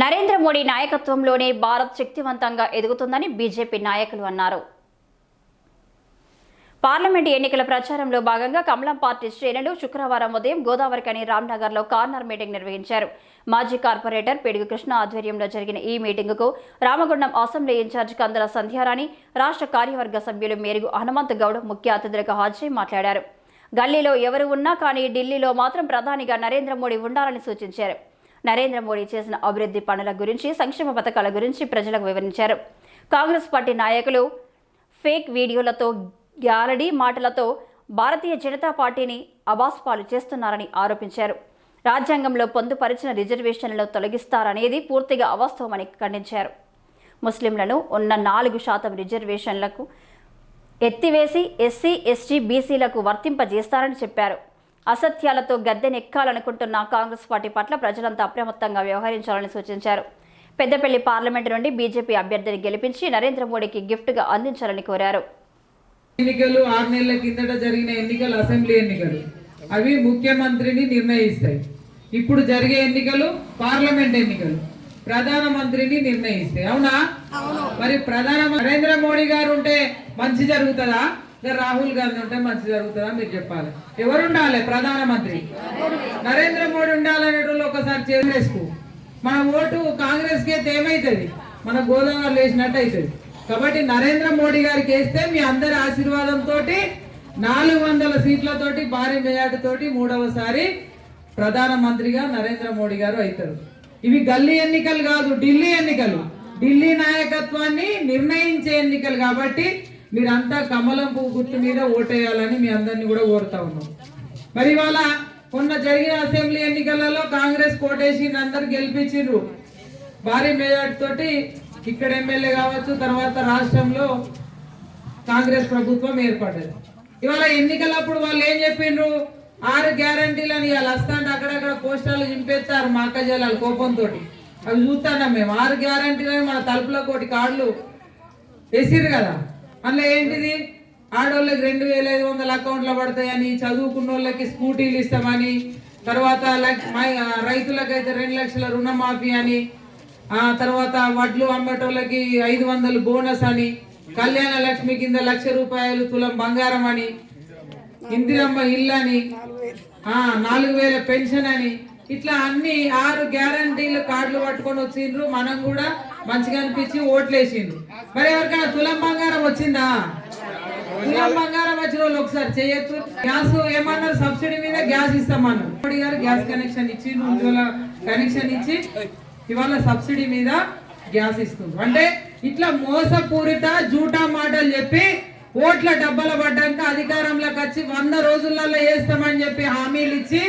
నరేంద్ర మోడీ నాయకత్వంలోనే భారత్ శక్తివంతంగా ఎదుగుతుందని బీజేపీ నాయకులు అన్నారు. పార్లమెంట్ ఎన్నికల ప్రచారంలో భాగంగా కమలం పార్టీ శ్రేణులు శుక్రవారం ఉదయం గోదావరికని రామ్నగర్లో కార్నర్ మీటింగ్ నిర్వహించారు. మాజీ కార్పొరేటర్ పిడుగు కృష్ణ ఆధ్వర్యంలో జరిగిన ఈ మీటింగుకు రామగుండం అసెంబ్లీ ఇన్ఛార్జ్ కందల సంధ్యారాణి రాష్ట్ర కార్యవర్గ సభ్యులు మేరుగు హనుమంత్ గౌడ్ ముఖ్య అతిథులుగా హాజరై మాట్లాడారు. గల్లీలో ఎవరు ఉన్నా కానీ ఢిల్లీలో మాత్రం ప్రధానిగా నరేంద్ర మోడీ ఉండాలని సూచించారు. నరేంద్ర మోడీ చేసిన అభివృద్ధి పనుల గురించి సంక్షేమ పథకాల గురించి ప్రజలకు వివరించారు. కాంగ్రెస్ పార్టీ నాయకులు ఫేక్ వీడియోలతో గ్యాలడీ మాటలతో భారతీయ జనతా పార్టీని అబాస్పాలు చేస్తున్నారని ఆరోపించారు. రాజ్యాంగంలో పొందుపరిచిన రిజర్వేషన్లను తొలగిస్తారనేది పూర్తిగా అవాస్తవమని ఖండించారు. ముస్లింలను ఉన్న నాలుగు శాతం రిజర్వేషన్లకు ఎత్తివేసి ఎస్సీ ఎస్టీ బీసీలకు వర్తింపజేస్తారని చెప్పారు. అసత్యాలతో గద్దెనెక్కాలనుకుంటున్న కాంగ్రెస్ పార్టీ పట్ల ప్రజలంతా అప్రమత్తంగా వ్యవహరించాలని సూచించారు. పెద్దపల్లి పార్లమెంటు నుండి బీజేపీ అభ్యర్థిని గెలిపించి నరేంద్ర మోడీకి గిఫ్ట్గా అందించాలని కోరారు. ఎన్నికలు ఆరు నెలల కిందట జరిగిన ఎన్నికలు అసెంబ్లీ ఎన్నికలు. అవి ముఖ్యమంత్రిని నిర్ణయిస్తాయి. ఇప్పుడు జరిగే ఎన్నికలు పార్లమెంట్ ఎన్నికలు. ప్రధానమంత్రిని నిర్ణయిస్తాయి. అవునా? మరి ప్రధాన నరేంద్ర మోడీ గారు ఉంటే మంచి జరుగుతుందా? రాహుల్ గాంధీ ఉంటే మంచి జరుగుతుందా? మీరు చెప్పాలి. ఎవరు ఉండాలి ప్రధానమంత్రి. నరేంద్ర మోడీ ఉండాలనేటోళ్ళు ఒకసారి చేసేసుకో మన ఓటు కాంగ్రెస్కి అయితే ఏమైతుంది మన గోదావరి వేసినట్టు అవుతుంది కాబట్టి నరేంద్ర మోడీ గారికి వేస్తే మీ అందరి ఆశీర్వాదంతో నాలుగు వందల సీట్లతోటి భారీ మెజార్టీతోటి మూడవసారి ప్రధానమంత్రిగా నరేంద్ర మోడీ గారు అవుతారు. ఇవి గల్లీ ఎన్నికలు కాదు ఢిల్లీ ఎన్నికలు. ఢిల్లీ నాయకత్వాన్ని నిర్ణయించే ఎన్నికలు కాబట్టి మీరంతా కమలం పువ్వు గుర్తు మీద ఓటేయాలని మీ అందరినీ కూడా కోరుతా ఉన్నాం. మరి ఇవాళ మొన్న జరిగిన అసెంబ్లీ ఎన్నికలలో కాంగ్రెస్ కోటేసి అందరు గెలిపించిండ్రు. భారీ మెజార్టీ తోటి ఇక్కడ ఎమ్మెల్యే కావచ్చు తర్వాత రాష్ట్రంలో కాంగ్రెస్ ప్రభుత్వం ఏర్పడ్డది. ఇవాళ ఎన్నికలప్పుడు వాళ్ళు ఏం చెప్పిండ్రు? ఆరు గ్యారంటీలని ఇవాళ వస్తాంటే అక్కడక్కడ పోస్టర్లు చింపేస్తారు మా అక్క జిల్లాలు కోపంతో అవి చూస్తున్నాం మేము. ఆరు గ్యారంటీలని మన తలుపుల కోటి కార్డులు వేసిర్రు కదా. అందులో ఏంటిది? ఆడోళ్ళకి రెండు వేల ఐదు వందల అకౌంట్లో పడతాయని చదువుకున్న వాళ్ళకి స్కూటీలు ఇస్తామని తర్వాత లక్- రైతులకైతే రెండు లక్షల రుణమాఫీ అని ఆ తర్వాత వడ్లు అమ్మేటోళ్ళకి ఐదు వందలు బోనస్ అని కళ్యాణ లక్ష్మి కింద లక్ష రూపాయలు తులం బంగారం అని ఇందిరమ్మ ఇల్లు అని ఆ, నాలుగు వేల పెన్షన్ అని ఇట్లా అన్ని ఆరు గ్యారంటీలు కార్డులు పట్టుకొని వచ్చిండ్రు. మనం కూడా మంచిగా అనిపించి ఓట్లు వేసిండ్రు మరి ఎవరికైనా తులం బంగారం వచ్చిందా? తులం బంగారం వచ్చిన వాళ్ళు ఒకసారి చేయొచ్చు. గ్యాస్ ఏమన్నారు? సబ్సిడీ మీద గ్యాస్ ఇస్తామన్నారు. మోడీ గారు గ్యాస్ కనెక్షన్ ఇచ్చి ఉజ్వల కనెక్షన్ ఇచ్చి ఇవాళ సబ్సిడీ మీద గ్యాస్ ఇస్తుంది అంటే ఇట్లా మోసపూరిత జూటా మాటలు చెప్పి ఓట్ల డబ్బల పడ్డాక అధికారంలోకి వచ్చి వంద రోజులలో వేస్తామని చెప్పి హామీలు ఇచ్చి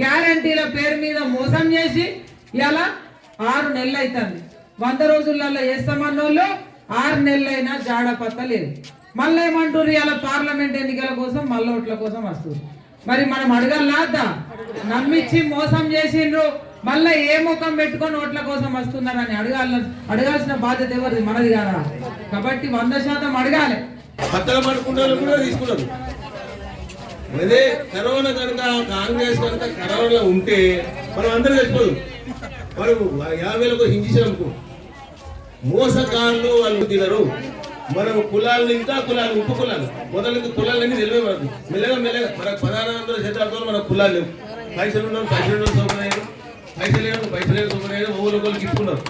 గ్యారంటీల పేరు మీద మోసం చేసి ఇలా ఆరు నెలలు అవుతుంది. వంద రోజులలో వేస్తామన్న వాళ్ళు ఆరు నెలలైనా జాడపత్త లేదు. మళ్ళీ ఏమంటారు ఇలా పార్లమెంట్ ఎన్నికల కోసం మళ్ళీ ఓట్ల కోసం వస్తుంది మరి మనం అడగల్లాద్దా నమ్మిచ్చి మోసం చేసిండ్రు. మళ్ళీ ఏ ముఖం పెట్టుకొని ఓట్ల కోసం వస్తున్నారని అడగాల అడగాల్సిన బాధ్యత ఎవరిది? మనది కాదా? కాబట్టి వంద శాతం అడగాలి. పత్తల పడుకున్న కూడా తీసుకున్నారు. అదే కరోనా కనుక కాంగ్రెస్ కనుక కరోనా ఉంటే మనం అందరూ చచ్చిపోదు మనం యాభై వేలకు హింసించాం అనుకో మోసగాళ్ళు వాళ్ళు తినరు. మనం కులాలు ఇంకా కులాలు ఉప కులాలు. మొదలకి కులాలన్నీ తెలివే మనకు. మెల్లగా మెల్లగా. మనకు పదహారు వందల శతాబ్దంలో మనకు కులాలు లేవు. పైసలు ఉన్నాం పైసలు ఉన్నాం సౌకర్యం పైసలు లేవు పైసలు లేవు సోమనాయుడు. ఊళ్ళో ఒకరికి ఇచ్చుకున్నారు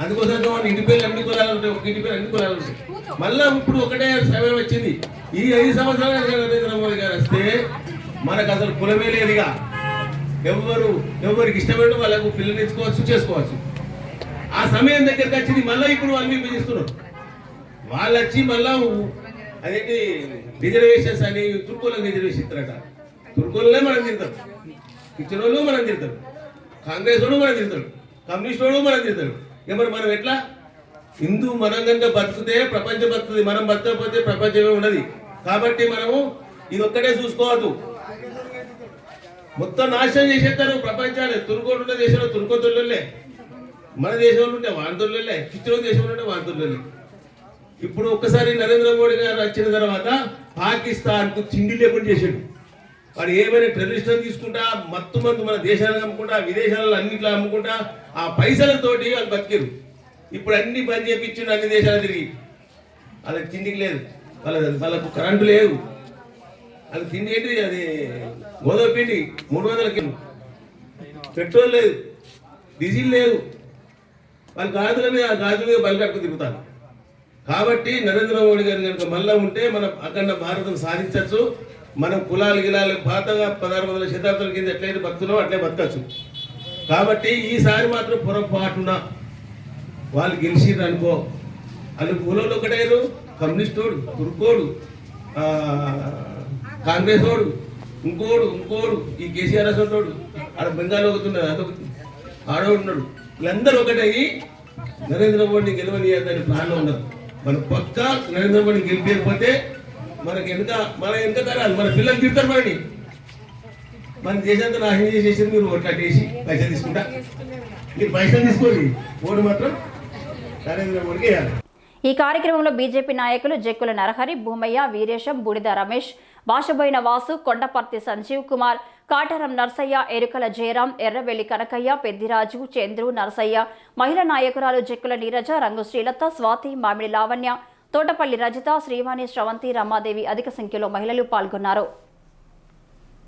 అందుకోసం వాళ్ళు ఇంటి పేర్లు అన్ని కులాలు ఉంటాయి. ఒక ఇంటి పేరు అన్ని కులాలు ఉంటాయి. మళ్ళా ఇప్పుడు ఒకటే సమయం వచ్చింది. ఈ ఐదు సంవత్సరాలు నరేంద్ర మోడీ గారు వస్తే మనకు అసలు కులమే లేదుగా. ఎవరు ఎవరికి ఇష్టమైన వాళ్ళకు పిల్లలు ఇచ్చుకోవచ్చు చేసుకోవచ్చు. ఆ సమయం దగ్గరికి వచ్చింది మళ్ళీ ఇప్పుడు వాళ్ళు విభజిస్తున్నారు వాళ్ళు వచ్చి మళ్ళా అదేంటి రిజర్వేషన్స్ అని తుర్కోలకు రిజర్వేషన్ ఇస్తారట. తుర్కోలనే మనం తింటాం ఇచ్చిన వాళ్ళు మనం తింటాం కాంగ్రెస్ వాడు మనం తింటాడు కమ్యూనిస్ట్ వాడు మనం తింటాడు ఇక మరి మనం ఎట్లా? హిందూ మనం కనుక బతుకుతే ప్రపంచం బతుకుతుంది మనం బతకపోతే ప్రపంచమే ఉన్నది. కాబట్టి మనము ఇది ఒక్కటే చూసుకోవద్దు. మొత్తం నాశనం చేసేస్తారు ప్రపంచాన్ని తురుకోడు ఉన్న దేశంలో మన దేశంలో ఉంటే వాంతుల్లే కిచ్చిన దేశంలో ఉంటే వాంతుల్లే ఇప్పుడు ఒక్కసారి నరేంద్ర మోడీ గారు వచ్చిన తర్వాత పాకిస్తాన్కు చిండి లేకుండా చేసాడు వాడు ఏమైనా టెర్రరిస్ట్ తీసుకుంటా మత్తు మందు మన దేశాలను అమ్ముకుంటా విదేశాలలో అన్నిట్లో అమ్ముకుంటా ఆ పైసలతోటి వాళ్ళు బతికారు. ఇప్పుడు అన్ని బంద్ చేయించిండు అన్ని దేశాలు తిరిగి. వాళ్ళకి తిండికి లేదు. వాళ్ళ వాళ్ళకు కరెంటు లేదు అది తిండి ఏంటి అది? గోధుమ పిండి మూడు వందల కిలో. పెట్రోల్ లేదు. డీజిల్ లేదు వాళ్ళు గాజుల మీద ఆ గాజుల మీద బలికట్టుకు కాబట్టి నరేంద్ర మోడీ గారు కనుక మళ్ళా ఉంటే మనం అఖండ భారతం సాధించవచ్చు మనం కులాలు గిలాలు పాతగా పదహారు వందల శతాబ్దాల కింద ఎట్లయితే బతుకున్నాం అట్లే బతకచ్చు. కాబట్టి ఈసారి మాత్రం పొరపాటున వాళ్ళు గెలిచిర్రు అనుకో. అది కులంలో ఒకటేరు కమ్యూనిస్టోడు తుర్కోడు కాంగ్రెస్ వాడు ఇంకోడు ఇంకోడు ఈ కేసీఆర్ అసోడు ఆడ బెంగాల్ ఒకటి అదొకటి ఆడో ఉన్నాడు వీళ్ళందరూ ఒకటయ్యి నరేంద్ర మోడీని గెలవనీయద్దని ప్లాన్ ఉండదు మన పక్క నరేంద్ర మోడీ గెలిపేయకపోతే మనకి ఎంత మన ఎంత తరాలి? మన పిల్లలు తిడతారు మనని. మన దేశాంతా నాశనం చేసేసింది మీరు ఓట్లు అట్టేసి పైసలు తీసుకుంటా. మీరు పైసలు తీసుకోండి. ఓటు మాత్రం నరేంద్ర మోడీకి వేయాలి. ఈ కార్యక్రమంలో బీజేపీ నాయకులు జక్కుల నరహరి భూమయ్య వీరేశం బూడిద రమేష్ భాషబోయిన వాసు కొండపర్తి సంజీవ్ కుమార్ కాటారం నర్సయ్య ఎరుకల జయరాం ఎర్రవెల్లి కనకయ్య పెద్దిరాజు చంద్రు నరసయ్య మహిళా నాయకురాలు జక్కుల నీరజ రంగు శ్రీలత స్వాతి మామిడి లావణ్య తోటపల్లి రజిత శ్రీవాణి శ్రవంతి రమాదేవి అధిక సంఖ్యలో మహిళలు పాల్గొన్నారు.